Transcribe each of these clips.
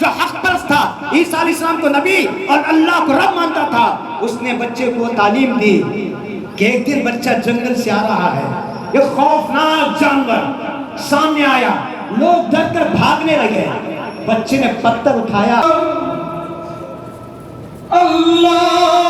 جو حق پرست تھا عیسیٰ علیہ السلام کو نبی اور اللہ کو رب مانتا تھا اس نے بچے کو تعلیم دی کہ ایک دن بچہ جنگل سے آ رہا ہے یہ خوفناک جانور سامنے آیا لوگ ڈر کر بھاگنے لگے بچے نے پتھر اٹھایا اللہ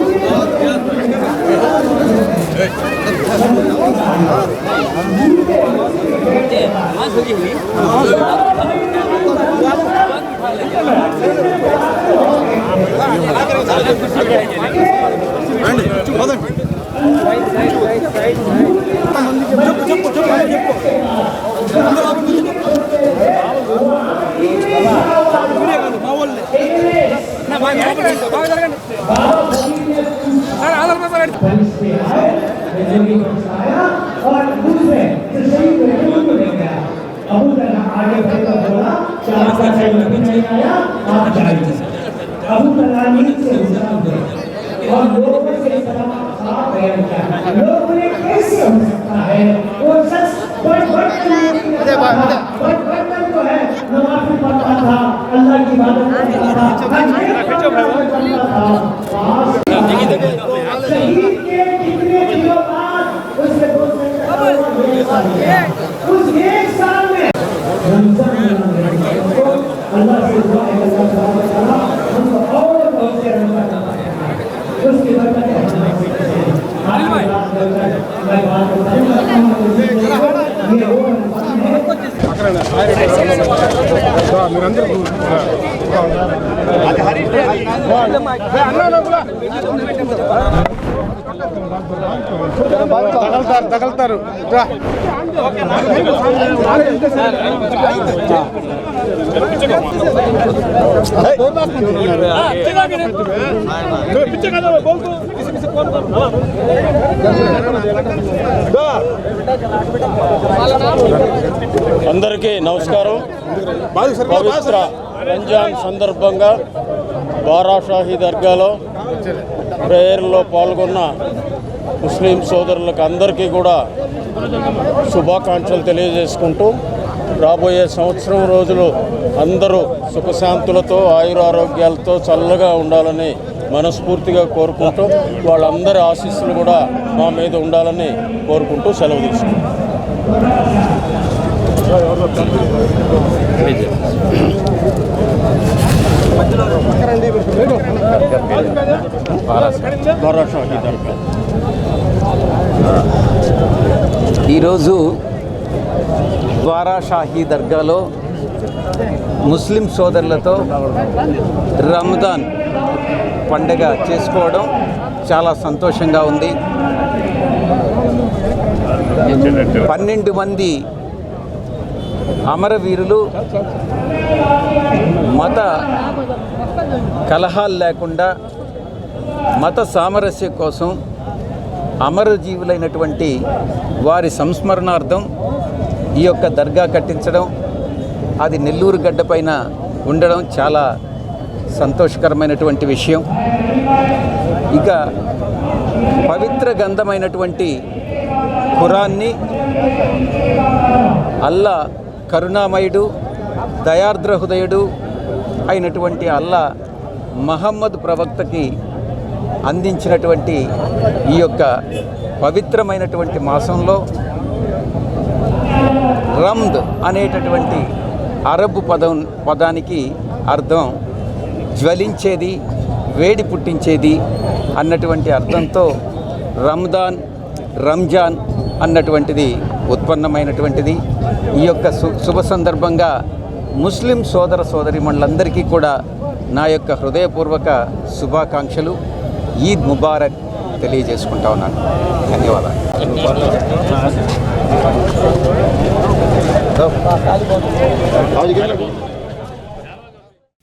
आगे बढ़कर बोला कि आपका टाइम अभी नहीं आया आप जाइए अबू तलहा नींद से गुजरा हुए और लोगों से इस तरह खराब बयान किया लोगों ने మీరందరూ తగలుతారు తగలుతారు అందరికీ నమస్కారం పవిత్ర రంజాన్ సందర్భంగా బారాషాహి దర్గాలో ప్రేయర్లో పాల్గొన్న ముస్లిం సోదరులకు అందరికీ కూడా శుభాకాంక్షలు తెలియజేసుకుంటూ రాబోయే సంవత్సరం రోజులు అందరూ సుఖశాంతులతో ఆయురారోగ్యాలతో చల్లగా ఉండాలని మనస్ఫూర్తిగా కోరుకుంటూ వాళ్ళందరి ఆశీస్సులు కూడా మా మీద ఉండాలని కోరుకుంటూ సెలవు తీసుకుంటాం ఈరోజు ద్వారాషాహీ దర్గాలో ముస్లిం సోదరులతో రంజాన్ పండగ చేసుకోవడం చాలా సంతోషంగా ఉంది పన్నెండు మంది అమరవీరులు మత కలహాలు లేకుండా మత సామరస్యం కోసం అమరజీవులైనటువంటి వారి సంస్మరణార్థం ఈ యొక్క దర్గా కట్టించడం అది నెల్లూరు పైన ఉండడం చాలా సంతోషకరమైనటువంటి విషయం ఇక పవిత్ర గంధమైనటువంటి కురాన్ని అల్లా కరుణామయుడు దయార్ద్ర హృదయుడు అయినటువంటి అల్లా మహమ్మద్ ప్రవక్తకి అందించినటువంటి ఈ యొక్క పవిత్రమైనటువంటి మాసంలో రమ్ద్ అనేటటువంటి అరబ్ పదం పదానికి అర్థం జ్వలించేది వేడి పుట్టించేది అన్నటువంటి అర్థంతో రమ్దాన్ రంజాన్ అన్నటువంటిది ఉత్పన్నమైనటువంటిది ఈ యొక్క శుభ సందర్భంగా ముస్లిం సోదర సోదరిమణులందరికీ కూడా నా యొక్క హృదయపూర్వక శుభాకాంక్షలు ఈద్ ముబారక్ తెలియజేసుకుంటా ఉన్నాను ధన్యవాదాలు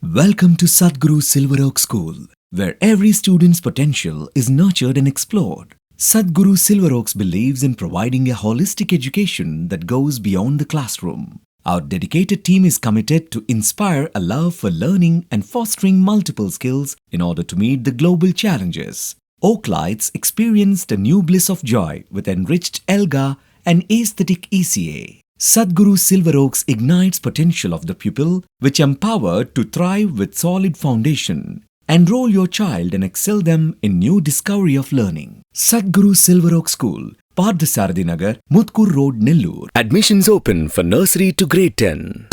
Welcome to Sadhguru Silver Oak School, where every student's potential is nurtured and explored. Sadhguru Silver Oaks believes in providing a holistic education that goes beyond the classroom. Our dedicated team is committed to inspire a love for learning and fostering multiple skills in order to meet the global challenges. Oaklights experienced a new bliss of joy with enriched ELGA and aesthetic ECA. Sadhguru Silver Oaks ignites potential of the pupil, which empowered to thrive with solid foundation. Enroll your child and excel them in new discovery of learning. Sadhguru Silver Oak School Parthasarathi Nagar, Mutkur Road, Nellore. Admissions open for nursery to grade 10.